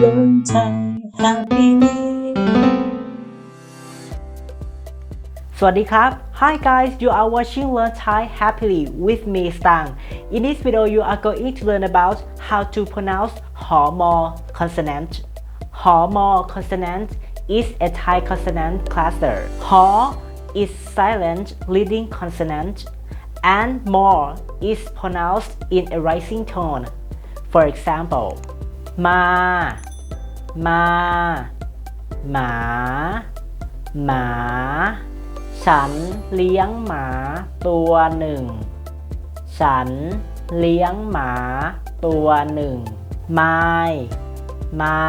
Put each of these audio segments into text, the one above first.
Learn Thai happily สวัสดีครับ Hi guys you are watching Learn Thai happily with me Stang In this video you are going to learn about how to pronounce หอมอ consonant หอมอ consonant is a Thai consonant cluster หอ is silent leading consonant and more is pronounced in a rising tone for example มา มา หมา หมา ฉันเลี้ยงหมาตัวหนึ่ง ฉันเลี้ยงหมาตัวหนึ่ง ไม้ ไม้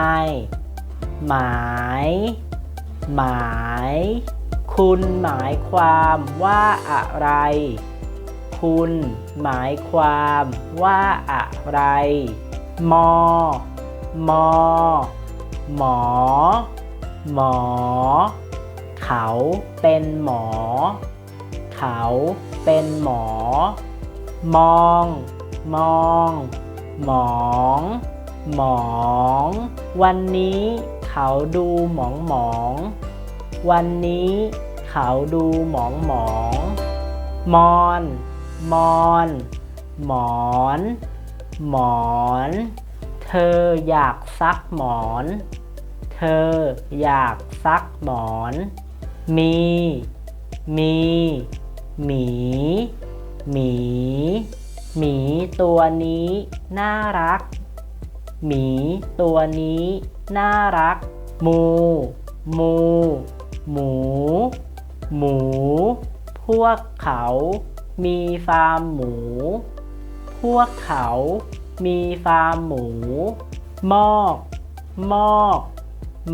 หมาย หมาย คุณหมายความว่าอะไร คุณหมายความว่าอะไร มอ มอ หมอ หมอ เขาเป็นหมอ เขาเป็นหมอ มอง มอง หมอง หมอง วันนี้เขาดูหมองหมอง วันนี้เขาดูหมองหมอง มอน มอน หมอน หมอน เธออยากซักหมอน เธออยากซักหมอน มี มี หมี หมี หมีตัวนี้น่ารัก หมีตัวนี้น่ารัก มู มู หมู หมู พวกเขามีฟาร์มหมู พวกเขามีฟาร์มหมู มอก มอก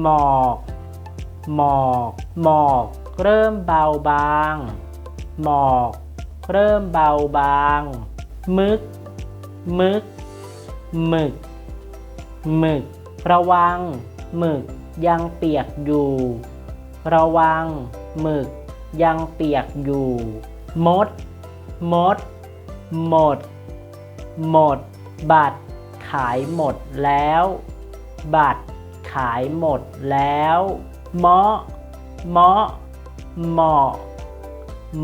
หมอก หมอก หมอก เริ่มเบาบาง หมอก เริ่มเบาบาง มึก มึก หมึก หมึก ระวัง หมึกยังเปียกอยู่ ระวัง หมึกยังเปียกอยู่ มด มด หมด หมด บัตรขายหมดแล้ว บัตร ขายหมดแล้วเมาะเมาะเหมาะ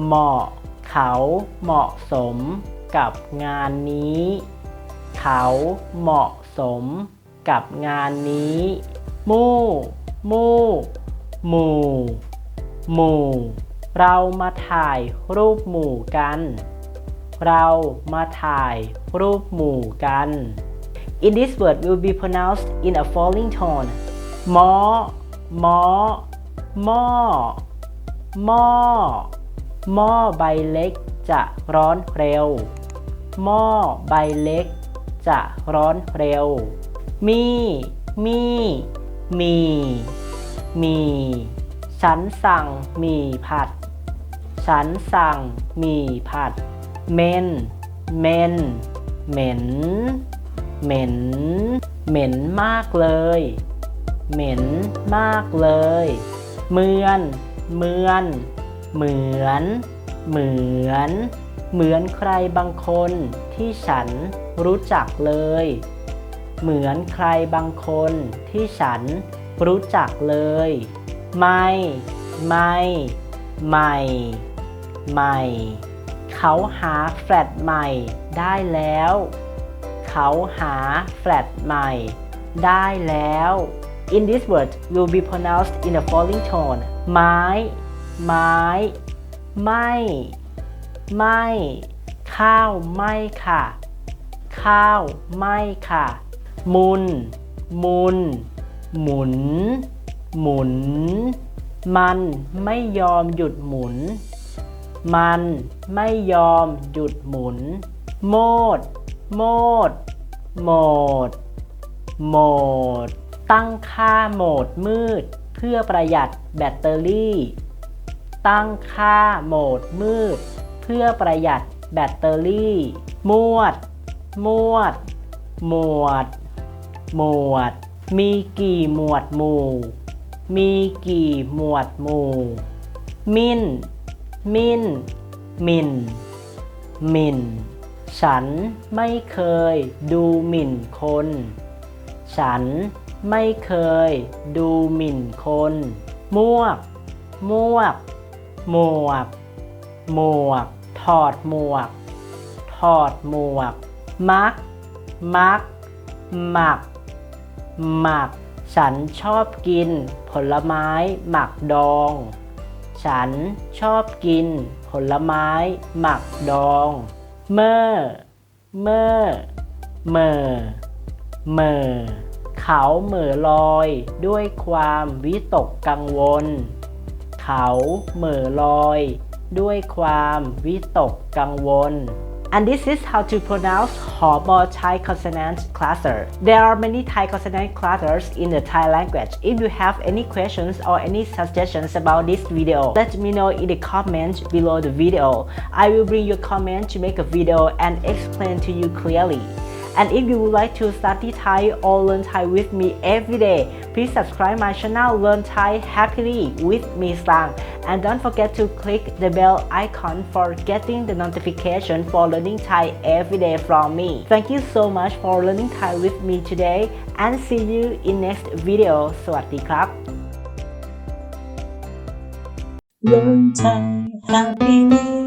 เหมาะเขาเหมาะสมกับงานนี้ เขาเหมาะสมกับงานนี้ มู่มู่หมู่หมู่เรามาถ่ายรูปหมู่กัน เรามาถ่ายรูปหมู่กัน In this word will be pronounced in a falling tone มอมอม้อหม้อหม้อใบเล็กจะร้อนเร็ว หม้อใบเล็กจะร้อนเร็ว มี มี มี มี ฉันสั่งหมีผัด ฉันสั่งหมีผัด เมน เมน เหม็น เหม็น เหม็นมากเลย เหม็นมากเลย เมือน เมือน เหมือน เหมือน เหมือนใครบางคนที่ฉันรู้จักเลย เหมือนใครบางคนที่ฉันรู้จักเลย ไม่ ไม่ไม่ไม่ เขาหาแฟลตใหม่ได้แล้ว เขาหาแฟลตใหม่ ได้แล้ว In this word will be pronounced in a falling tone ไม้ ไม้ ไม่ ไม่ ข้าวไม่ค่ะ ข้าวไม่ค่ะ มุน มุน หมุน หมุน มันไม่ยอมหยุดหมุน มันไม่ยอมหยุดหมุน โมด โมด โหมด โหมด ตั้งค่าโหมดมืด เพื่อประหยัดแบตเตอรี่ ตั้งค่าโหมดมืด เพื่อประหยัดแบตเตอรี่ มวด มวด หมวด หมวด มีกี่หมวดหมู่ มีกี่หมวดหมู่ มิน มิน มิน มิน ฉันไม่เคยดูหมิ่นคน ฉันไม่เคยดูหมิ่นคน มวก มวก หมวก หมวก ถอดหมวก ถอดหมวก มัก มัก หมัก หมัก ฉันชอบกินผลไม้หมักดอง ฉันชอบกินผลไม้หมักดอง เมื่อเมื่อเมื่อเมื่อเขาเหม่อลอยด้วยความวิตกกังวล เขาเหม่อลอยด้วยความวิตกกังวล And this is how to pronounce Hormone Thai consonant cluster. There are many Thai consonant clusters in the Thai language. If you have any questions or any suggestions about this video, let me know in the comments below the video. I will bring your comment to make a video and explain to you clearly. And if you would like to study Thai or learn Thai with me every day, please subscribe my channel Learn Thai Happily with me Sang. And don't forget to click the bell icon for getting the notification for learning Thai every day from me. Thank you so much for learning Thai with me today and see you in next video สวัสดีครับ Learn Thai happily